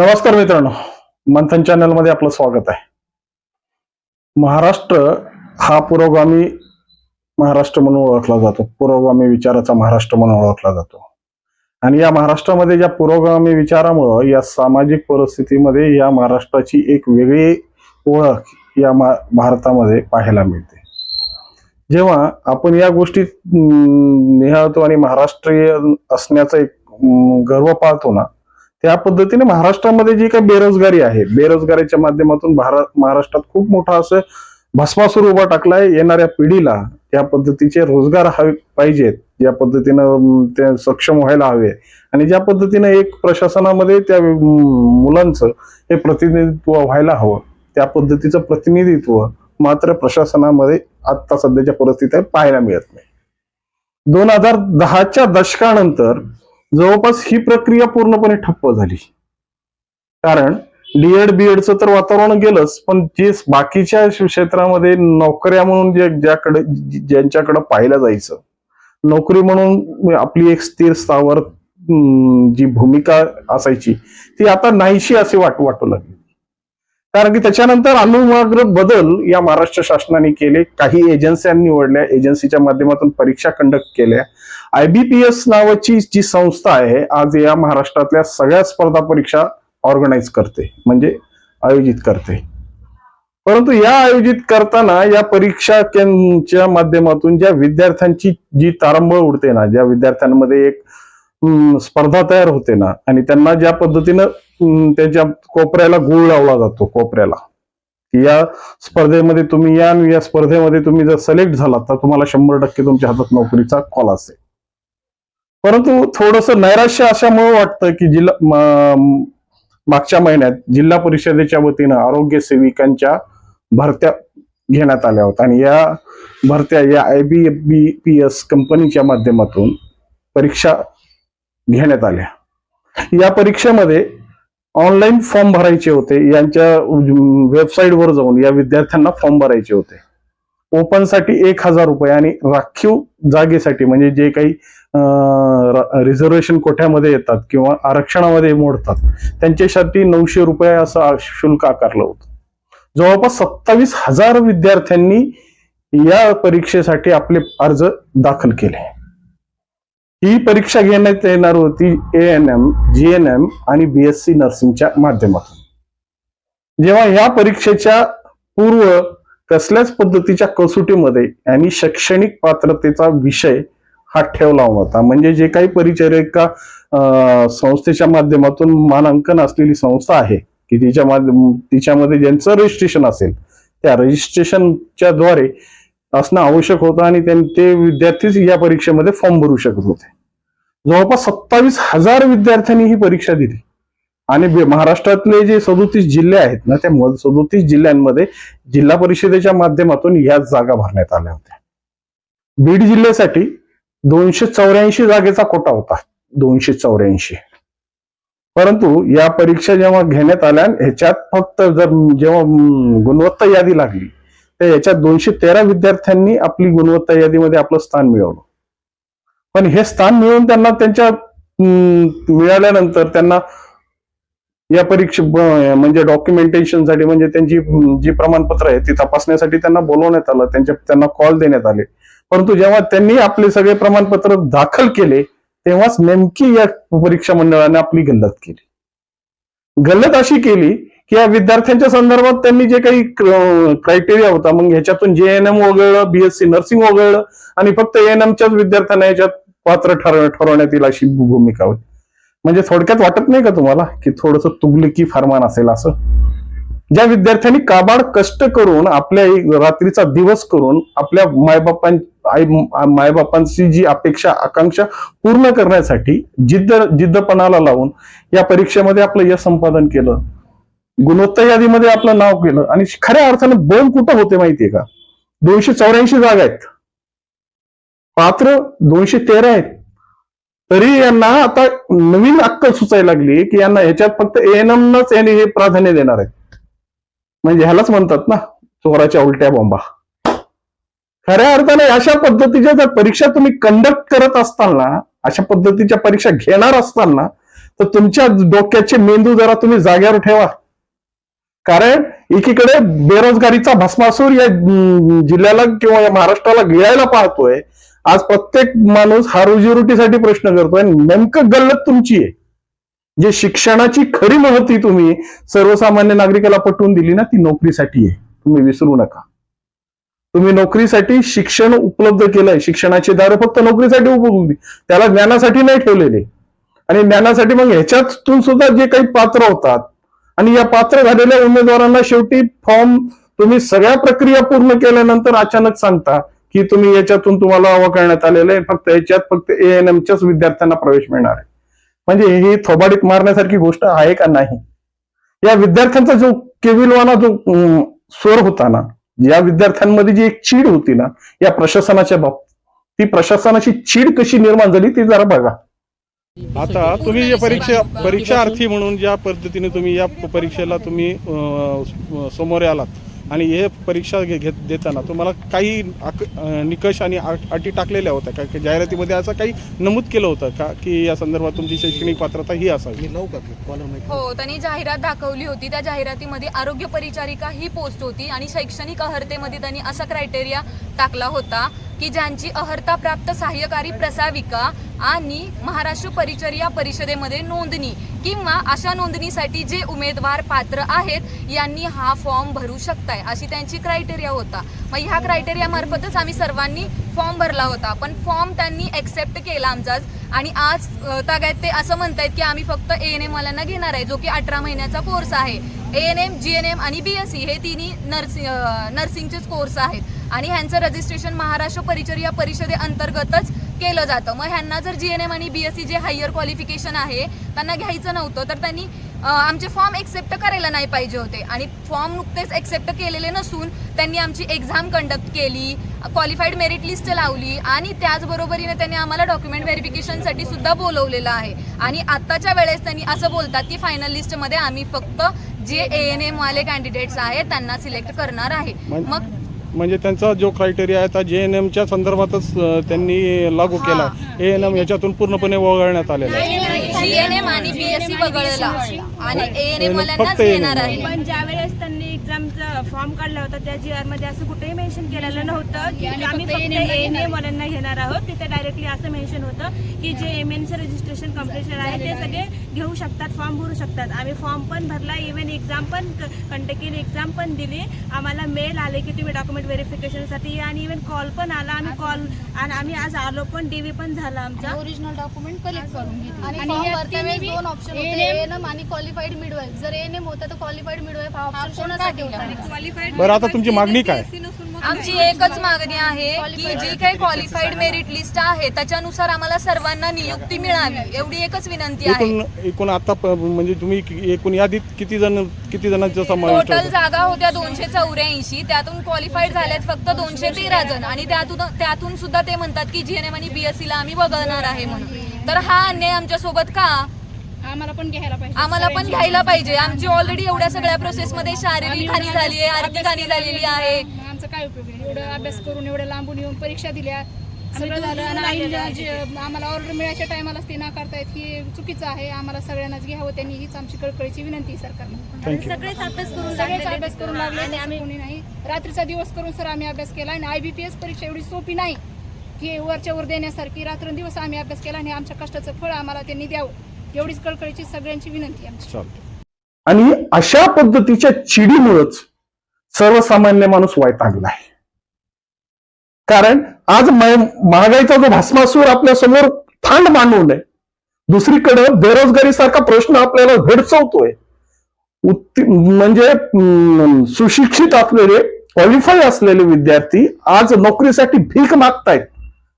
नमस्कार मित्रांनो. मंथन चॅनलमध्ये आपलं स्वागत आहे. महाराष्ट्र हा पुरोगामी महाराष्ट्र म्हणून ओळखला जातो. पुरोगामी विचाराचा महाराष्ट्र म्हणून ओळखला जातो. आणि या महाराष्ट्रामध्ये ज्या पुरोगामी विचारामुळं या सामाजिक परिस्थितीमध्ये या महाराष्ट्राची एक वेगळी ओळख या भारतामध्ये पाहायला मिळते. जेव्हा आपण या गोष्टी निहाळतो आणि महाराष्ट्रीय असण्याचा एक गर्व पाळतो ना त्या पद्धतीने महाराष्ट्रामध्ये जी काही बेरोजगारी आहे बेरोजगारीच्या माध्यमातून भारत महाराष्ट्रात खूप मोठा असं भस्मासूर उभा टाकलाय. येणाऱ्या पिढीला या पद्धतीचे रोजगार हवे पाहिजेत या पद्धतीनं ते सक्षम व्हायला हवे. आणि ज्या पद्धतीनं एक प्रशासनामध्ये त्या मुलांचं हे प्रतिनिधित्व व्हायला हवं त्या पद्धतीचं प्रतिनिधित्व मात्र प्रशासनामध्ये आता सध्याच्या परिस्थितीत पाहायला मिळत नाही. दोन हजार दहाच्या दशकानंतर जवळपास ही प्रक्रिया पूर्णपणे ठप्प झाली. कारण डीएड बीएडचं तर वातावरण गेलंच पण जे बाकीच्या क्षेत्रामध्ये नोकऱ्या म्हणून जे ज्याकडे ज्यांच्याकडे पाहिलं जायचं नोकरी म्हणून आपली एक स्थिर स्थावर जी भूमिका असायची ती आता नाहीशी असे वाट वाटू लागली. कारण की त्याच्यानंतर अनुमाग्र बदल या महाराष्ट्र शासनाने केले. काही एजन्स्या निवडल्या. एजन्सीच्या माध्यमातून परीक्षा कंडक्ट केल्या. आयबीपीएस नावाची जी संस्था आहे आज या महाराष्ट्रातल्या सगळ्या स्पर्धा परीक्षा ऑर्गनाईज करते म्हणजे आयोजित करते. परंतु या आयोजित करताना या परीक्षा केंद्राच्या माध्यमातून ज्या विद्यार्थ्यांची जी तारंबळ उडते ना ज्या विद्यार्थ्यांमध्ये एक स्पर्धा तयार होते ना आणि त्यांना ज्या पद्धतीनं त्याच्या कोपऱ्याला गुळ लावला जातो कोपऱ्याला. या स्पर्धेमध्ये तुम्ही या आणि या स्पर्धेमध्ये तुम्ही जर सिलेक्ट झालात तर तुम्हाला शंभर टक्के तुमच्या हातात नोकरीचा कॉल असेल. परंतु थोडस नैराश्य अशामुळे वाटतं की जिल्हा मागच्या महिन्यात जिल्हा परिषदेच्या वतीनं आरोग्य सेविकांच्या भरत्या घेण्यात आल्या होत्या. आणि या भरत्या या I B B P S कंपनीच्या माध्यमातून परीक्षा घेण्यात आल्या. या परीक्षेमध्ये ऑनलाईन फॉर्म भरायचे होते यांच्या वेबसाईटवर जाऊन या विद्यार्थ्यांना फॉर्म भरायचे होते. ओपनसाठी एक हजार रुपये आणि राखीव जागेसाठी म्हणजे जे काही रिझर्वेशन कोठ्यामध्ये येतात किंवा आरक्षणामध्ये मोडतात त्यांच्यासाठी नऊशे रुपये असं शुल्क आकारलं होतं. जवळपास सत्तावीस हजार विद्यार्थ्यांनी या परीक्षेसाठी आपले अर्ज दाखल केले. ही परीक्षा घेण्यात येणार होती A N M G N M आणि बीएससी नर्सिंगच्या माध्यमातून. जेव्हा या परीक्षेच्या पूर्व कसल्याच पद्धतीच्या कसोटीमध्ये आणि शैक्षणिक पात्रतेचा विषय हा ठेवला होता. म्हणजे जे काही परिचारिका संस्थेच्या माध्यमातून मानांकन असलेली संस्था आहे की तिच्या माध्यम तिच्यामध्ये ज्यांचं रजिस्ट्रेशन असेल त्या रजिस्ट्रेशनच्या द्वारे असणं आवश्यक होतं आणि ते विद्यार्थीच या परीक्षेमध्ये फॉर्म भरू शकत होते. जवळपास सत्तावीस हजार विद्यार्थ्यांनी ही परीक्षा दिली. आणि महाराष्ट्रातले जे सदोतीस जिल्हे आहेत ना त्या सदोतीस जिल्ह्यांमध्ये जिल्हा परिषदेच्या माध्यमातून या जागा भरण्यात आल्या होत्या. बीड जिल्ह्यासाठी दोनशे चौऱ्याऐंशी जागेचा कोटा होता. दोनशे चौऱ्याऐंशी. परंतु या परीक्षा जेव्हा घेण्यात आल्या ह्याच्यात फक्त जर जेव्हा गुणवत्ता यादी लागली तर याच्या दोनशे तेरा विद्यार्थ्यांनी आपली गुणवत्ता यादीमध्ये आपलं स्थान मिळवलं. पण हे स्थान मिळवून त्यांना त्यांच्या मिळाल्यानंतर त्यांना या परीक्षे म्हणजे म्हणजे डॉक्युमेंटेशनसाठी म्हणजे त्यांची जी प्रमाणपत्र आहे ती तपासण्यासाठी त्यांना बोलवण्यात आलं त्यांच्या त्यांना कॉल देण्यात आले. परंतु जेव्हा त्यांनी आपले सगळे प्रमाणपत्र दाखल केले तेव्हाच नेमकी या परीक्षा मंडळाने आपली गल्लत केली. गल्लत अशी केली किंवा विद्यार्थ्यांच्या संदर्भात त्यांनी जे काही क्रायटेरिया होता मग ह्याच्यातून जे एन एम वगळलं बीएससी नर्सिंग वगळलं आणि फक्त एन एमच्याच विद्यार्थ्यांना याच्यात पात्र ठरवण्यात येईल अशी भूमिका होती. म्हणजे थोडक्यात वाटत नाही का तुम्हाला की थोडस तुगलिकी फारमान असेल असं? ज्या विद्यार्थ्यांनी काबाड कष्ट करून आपल्या रात्रीचा दिवस करून आपल्या मायबापां आई मायबापांची जी अपेक्षा आकांक्षा पूर्ण करण्यासाठी जिद्द जिद्दपणाला लावून या परीक्षेमध्ये आपलं यश संपादन केलं. गुणवत्ता यादीमध्ये आपलं नाव केलं. आणि खऱ्या अर्थाने बळ कुठं होते माहितीये का? दोनशे चौऱ्याऐंशी जागा आहेत. पात्र दोनशे तेरा आहेत. तरी यांना आता नवीन अक्कल सुचायला लागली की यांना ह्याच्यात फक्त एनमनच यांनी हे प्राधान्य देणार आहेत. म्हणजे ह्यालाच म्हणतात ना चोराच्या उलट्या बॉम्बा खऱ्या अर्थाने अशा पद्धतीच्या जर परीक्षा तुम्ही कंडक्ट करत असताना अशा पद्धतीच्या परीक्षा घेणार असताना तर तुमच्या डोक्याचे मेंदू जरा तुम्ही जाग्यावर ठेवा. कारण एकीकडे बेरोजगारीचा भस्मासूर या जिल्ह्याला किंवा या महाराष्ट्राला गिळायला पाहतोय आज प्रत्येक माणूस हा रोजीरोटीसाठी प्रश्न करतोय नेमकं गल्लत तुमची आहे. जे शिक्षणाची खरी महती तुम्ही सर्वसामान्य नागरिकाला पटवून दिली ना ती नोकरीसाठी आहे. तुम्ही विसरू नका. तुम्ही नोकरीसाठी शिक्षण उपलब्ध केलंय. शिक्षणाची दारं फक्त नोकरीसाठी उपलब्ध त्याला ज्ञानासाठी नाही ठेवलेले. आणि ज्ञानासाठी मग ह्याच्यातून सुद्धा जे काही पात्र होतात आणि या पात्र झालेल्या उमेदवारांना शेवटी फॉर्म तुम्ही सगळ्या प्रक्रिया पूर्ण केल्यानंतर अचानक सांगता की तुम्ही याच्यातून तुम्हाला करण्यात आलेलं आहे. फक्त याच्यात फक्त ए एन एमच्याच विद्यार्थ्यांना प्रवेश मिळणार आहे. म्हणजे ही थोबाडीत मारण्यासारखी गोष्ट आहे का नाही? या विद्यार्थ्यांचा जो केविलवाना जो स्वर होता ना या विद्यार्थ्यांमध्ये जी एक चीड होती ना या प्रशासनाच्या बाबतीत ती प्रशासनाची चीड कशी निर्माण झाली ती जरा बघा. आता तुम्ही जे परीक्षा परीक्षार्थी म्हणून ज्या पद्धतीने तुम्ही या परीक्षेला तुम्ही समोर आलात आणि हे परीक्षा घे- घेत देताना तुम्हाला काही निकष आणि अट- टाकलेल्या होत्या का? की जाहिरातीमध्ये असं काही नमूद केलं होतं का? की या संदर्भात तुमची शैक्षणिक पात्रता ही असावी? हो त्यांनी जाहिरात दाखवली होती. त्या जाहिरातीमध्ये आरोग्य परिचारिका ही पोस्ट होती आणि शैक्षणिक अहर्तेमध्ये त्यांनी असा क्रायटेरिया टाकला होता. की ज्यांची अहर्ता प्राप्त सहाय्यकारी प्रसाविका आणि महाराष्ट्र परिचर्या परिषदेमध्ये नोंदणी किंवा अशा नोंदणीसाठी जे उमेदवार पात्र आहेत यांनी हा फॉर्म भरू शकताय अशी त्यांची क्रायटेरिया होता. मग ह्या क्रायटेरियामार्फतच आम्ही सर्वांनी फॉर्म भरला होता. पण फॉर्म त्यांनी एक्सेप्ट केला आमचाच आणि आज तागायत ते असं म्हणतायत की आम्ही फक्त ए एन एम वाल्यांना घेणार आहे जो की अठरा महिन्याचा कोर्स आहे. A N M G N M आणि बी एस सी हे तिन्ही नर्सिंग नर्सिंगचेच कोर्स आहेत. आणि ह्यांचं रजिस्ट्रेशन महाराष्ट्र परिचर्या परिषदे अंतर्गतच केलं जातं. मग ह्यांना जर जी एन एम आणि बी एस सी जे हायर क्वालिफिकेशन आहे त्यांना घ्यायचं नव्हतं तर त्यांनी आमचे फॉर्म एक्सेप्ट करायला नाही पाहिजे होते. आणि फॉर्म नुकतेच एक्सेप्ट केलेले नसून त्यांनी आमची एक्झाम कंडक्ट केली क्वालिफाईड मेरिट लिस्ट लावली आणि त्याचबरोबरीने त्यांनी आम्हाला डॉक्युमेंट व्हेरिफिकेशनसाठी सुद्धा बोलवलेलं आहे. आणि आत्ताच्या वेळेस त्यांनी असं बोलतात की फायनल लिस्टमध्ये आम्ही फक्त जे ए एन एम वाले कॅन्डिडेट्स आहेत त्यांना सिलेक्ट करणार आहे. मग म्हणजे त्यांचा जो क्रायटेरिया आहे त्या जे एन एमच्या संदर्भातच त्यांनी लागू केला. ए एन एम याच्यातून पूर्णपणे वगळण्यात आलेला आहे. जी एन एम आणि वगळला. आणि वाल्यांनाच फक्त घेणार आहे. पण ज्या वेळेस त्यांनी एक्झामचा फॉर्म काढला होता त्या जी आरमध्ये असं कुठेही मेन्शन केलेलं नव्हतं की आम्ही फक्त एन एम वाल्यांना घेणार आहोत. तिथे डायरेक्टली असं मेन्शन होतं की जे एम एनचं रजिस्ट्रेशन कम्प्लिशन आहे ते सगळे घेऊ शकतात फॉर्म भरू शकतात. आम्ही फॉर्म पण भरला इव्हन एक्झाम पण कंडक्ट केली एक्झाम पण दिली. आम्हाला मेल आले की तुम्ही डॉक्युमेंट व्हेरिफिकेशनसाठी आणि इव्हन कॉल पण आला. आम्ही कॉल आणि आम्ही आज आलो पण डीव्ही पण झाला आमचा. ओरिजिनल डॉक्युमेंट कलेक्ट करून घेतले. आणि दोन ऑप्शन होते. ANM एएनएम आणि क्वालिफाईड मिडवाईफ जर एएनएम होता तर क्वालिफाईड मिडवाईफ हा ऑप्शन बरं आता तुमची मागणी काय? आमची एकच मागणी आहे की जी काही क्वालिफाईड मेरिट लिस्ट आहे त्याच्यानुसार आम्हाला सर्वांना नियुक्ती मिळावी एवढी एकच विनंती आहे. एकूण आता म्हणजे तुम्ही एकूण यादीत किती जण किती जणांचा समावेश टोटल जागा होत्या दोनशे चौऱ्याऐंशी त्यातून क्वालिफाईड झाल्यात फक्त दोनशे तेरा जण. आणि त्यातून त्यातून सुद्धा ते म्हणतात की जीएनएम आणि बीएससी ला आम्ही वगळणार आहे म्हणून. तर हा अन्याय आमच्यासोबत का? आम्हाला पण घ्यायला पाहिजे. आम्हाला पण घ्यायला पाहिजे. आमची ऑलरेडी एवढ्या सगळ्या प्रोसेस मध्ये शारीरिक हानी झाली आहे आर्थिक हानी झालेली आहे. आमचा काय उपयोग आहे एवढं अभ्यास करून एवढं लांबून येऊन परीक्षा दिल्या. सगळं झालं. आणि आईला जे आम्हाला ऑर्डर मिळायच्या टायमालाच ते नाकारतायत की चुकीचं आहे. आम्हाला सगळ्यांनाच घ्यावं त्यांनी. हीच आमची कळकळीची विनंती आहे सरकारला. सगळेच अभ्यास करून सगळेच. अभ्यास करून लागले आणि आम्ही कोणी नाही. रात्रीचा दिवस करून सर आम्ही अभ्यास केला आणि आयबीपीएस परीक्षा एवढी सोपी नाही. की वरच्या वर देण्यासारखी रात्रंदिवस आम्ही अभ्यास केला आणि आमच्या कष्टाचं फळ आम्हाला त्यांनी द्यावं. एवढीच कळकळीची सगळ्यांची विनंती आमची. आणि अशा पद्धतीच्या चिडीमुळेच सर्वसामान्य माणूस वैतागला आहे. कारण आज महागाईचा जो भस्मासूर आपल्यासमोर थांड मांडून आहे. दुसरीकडे बेरोजगारी सारखा प्रश्न आपल्याला भेडसवतोय. म्हणजे सुशिक्षित असलेले क्वालिफाय असलेले विद्यार्थी आज नोकरीसाठी भीक मागतायत.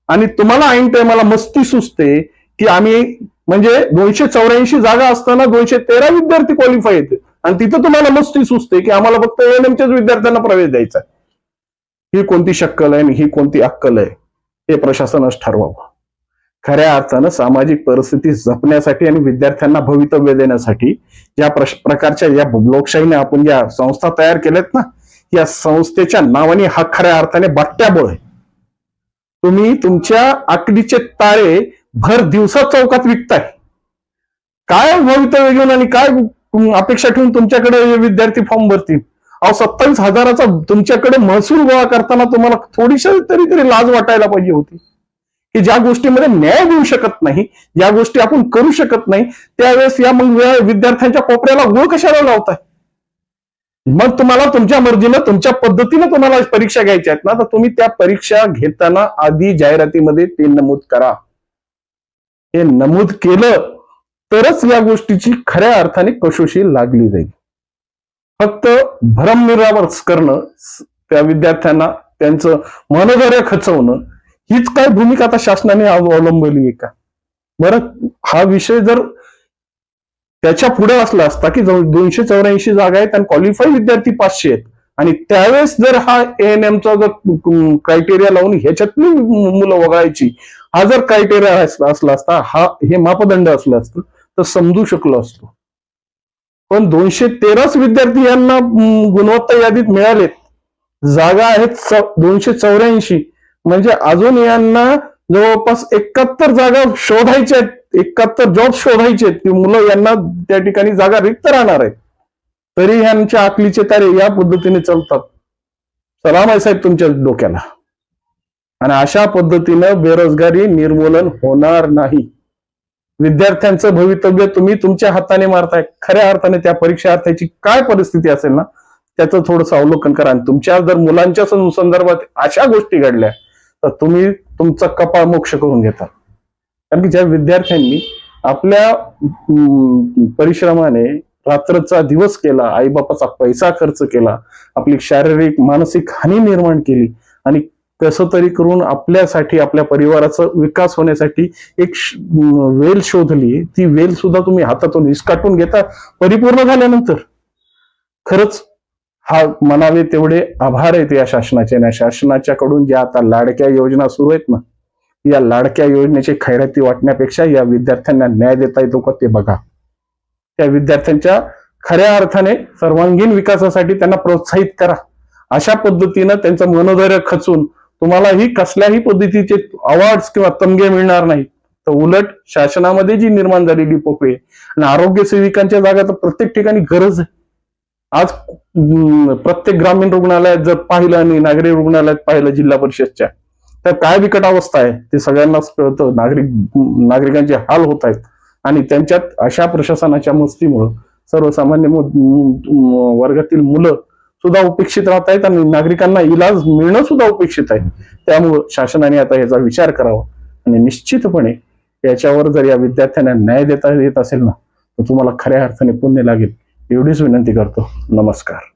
आणि तुम्हाला ऐन टायमाला मस्ती सुचते की आम्ही म्हणजे दोनशे चौऱ्याऐंशी जागा असताना दोनशे तेरा विद्यार्थी क्वालिफाय येते. आणि तिथं तुम्हाला मस्ती सुचते की आम्हाला फक्त एएनएमच्याच विद्यार्थ्यांना प्रवेश द्यायचा ही कोणती शक्कल आहे आणि ही कोणती अक्कल आहे हे प्रशासनच ठरवावं. खऱ्या अर्थानं सामाजिक परिस्थिती जपण्यासाठी आणि विद्यार्थ्यांना भवितव्य देण्यासाठी ज्या प्रकारच्या या लोकशाहीने आपण ज्या संस्था तयार केल्यात ना या संस्थेच्या नावाने हा खऱ्या अर्थाने बट्ट्याबोळ आहे. तुम्ही तुमच्या आकडीचे ताळे भर दिवसा चौकात विकताय. काय भवितव्य घेऊन आणि काय अपेक्षा ठेवून तुमच्याकडे विद्यार्थी फॉर्म भरतील? अहो सत्तावीस हजाराचा तुमच्याकडे महसूल गोळा करताना तुम्हाला थोडीशी तरी तरी लाज वाटायला पाहिजे होती. की ज्या गोष्टीमध्ये न्याय देऊ शकत नाही ज्या गोष्टी आपण करू शकत नाही त्यावेळेस या मग विद्यार्थ्यांच्या कोपऱ्याला गुळ कशाला लावताय? मग तुम्हाला तुमच्या मर्जीनं तुमच्या पद्धतीनं तुम्हाला परीक्षा घ्यायच्या आहेत ना तर तुम्ही त्या परीक्षा घेताना आधी जाहिरातीमध्ये ते नमूद करा. हे नमूद केलं तरच या गोष्टीची खऱ्या अर्थाने कसोशी लागली जाईल. फक्त भरमनिरावर करणं त्या विद्यार्थ्यांना त्यांचं मनोधैर्य खचवणं हीच काय भूमिका आता शासनाने अव- अवलंबली आहे का? बरं हा विषय जर त्याच्या पुढे असला असता की दोनशे चौऱ्याऐंशी जागा आहेत आणि क्वालिफाईड विद्यार्थी पाचशे आहेत आणि त्यावेळेस जर हा एन एमचा जर क्रायटेरिया लावून ह्याच्यातली मुलं वगळायची हा जर क्रायटेरिया असला असता हा हे मापदंड असलं असतं तर समजू शकलो असतो. पण दोनशे तेराच विद्यार्थी यांना गुणवत्ता यादीत मिळालेत जागा आहेत च- दोनशे चौऱ्याऐंशी. म्हणजे अजून यांना जवळपास एकाहत्तर जागा शोधायच्या आहेत. एकाहत्तर जॉब शोधायचे आहेत. की मुलं यांना त्या ठिकाणी जागा रिक्त राहणार आहेत. तरी यांच्या आकलीचे तारे या पद्धतीने चालतात. सलाम आहे साहेब तुमच्या डोक्याला. आणि अशा पद्धतीनं बेरोजगारी निर्मूलन होणार नाही. विद्यार्थ्यांचं भवितव्य तुम्ही तुमच्या हाताने मारताय. खऱ्या अर्थाने त्या परीक्षार्थ्याची काय परिस्थिती असेल ना त्याचं थोडंसं अवलोकन करा. आणि तुमच्या जर मुलांच्या संदर्भात अशा गोष्टी घडल्या तर तुम्ही तुमचा कपाळ मोक्ष करून घेता. कारण की ज्या विद्यार्थ्यांनी आपल्या परिश्रमाने रात्रचा दिवस केला आईबापाचा पैसा खर्च केला आपली शारीरिक मानसिक हानी निर्माण केली आणि कसं तरी करून आपल्यासाठी आपल्या परिवाराचा विकास होण्यासाठी एक वेल शोधली. ती वेल सुद्धा तुम्ही हातातून हिसकाटून घेता परिपूर्ण झाल्यानंतर. खरंच हा मनावे तेवढे आभार आहेत या शासनाचे. ना शासनाच्याकडून ज्या आता लाडक्या योजना सुरू आहेत ना या लाडक्या योजनेची खैराती वाटण्यापेक्षा या विद्यार्थ्यांना न्याय देता येतो का ते बघा. त्या विद्यार्थ्यांच्या खऱ्या अर्थाने सर्वांगीण विकासासाठी त्यांना प्रोत्साहित करा. अशा पद्धतीनं त्यांचं मनोधैर्य खचून तुम्हालाही कसल्याही पद्धतीचे अवॉर्ड्स किंवा तमगे मिळणार नाही तर उलट शासनामध्ये जी निर्माण झालेली पोकळी आहे, आणि आरोग्य सेविकांच्या जागा तर प्रत्येक ठिकाणी गरज आहे. आज प्रत्येक ग्रामीण रुग्णालयात जर पाहिलं आणि नागरी रुग्णालयात पाहिलं जिल्हा परिषदच्या तर काय बिकट अवस्था आहे ते सगळ्यांनाच कळतं. नागरिक नागरिकांचे हाल होत आहेत. आणि त्यांच्यात अशा प्रशासनाच्या मस्तीमुळं सर्वसामान्य वर्गातील मुलं सुद्धा उपेक्षित राहत आहेत आणि नागरिकांना इलाज मिळणं सुद्धा उपेक्षित आहे. त्यामुळं शासनाने आता याचा विचार करावा आणि निश्चितपणे याच्यावर जर या विद्यार्थ्यांना न्याय देता येत असेल ना तर तुम्हाला खऱ्या अर्थाने पुण्य लागेल. एवढीच विनंती करतो. नमस्कार.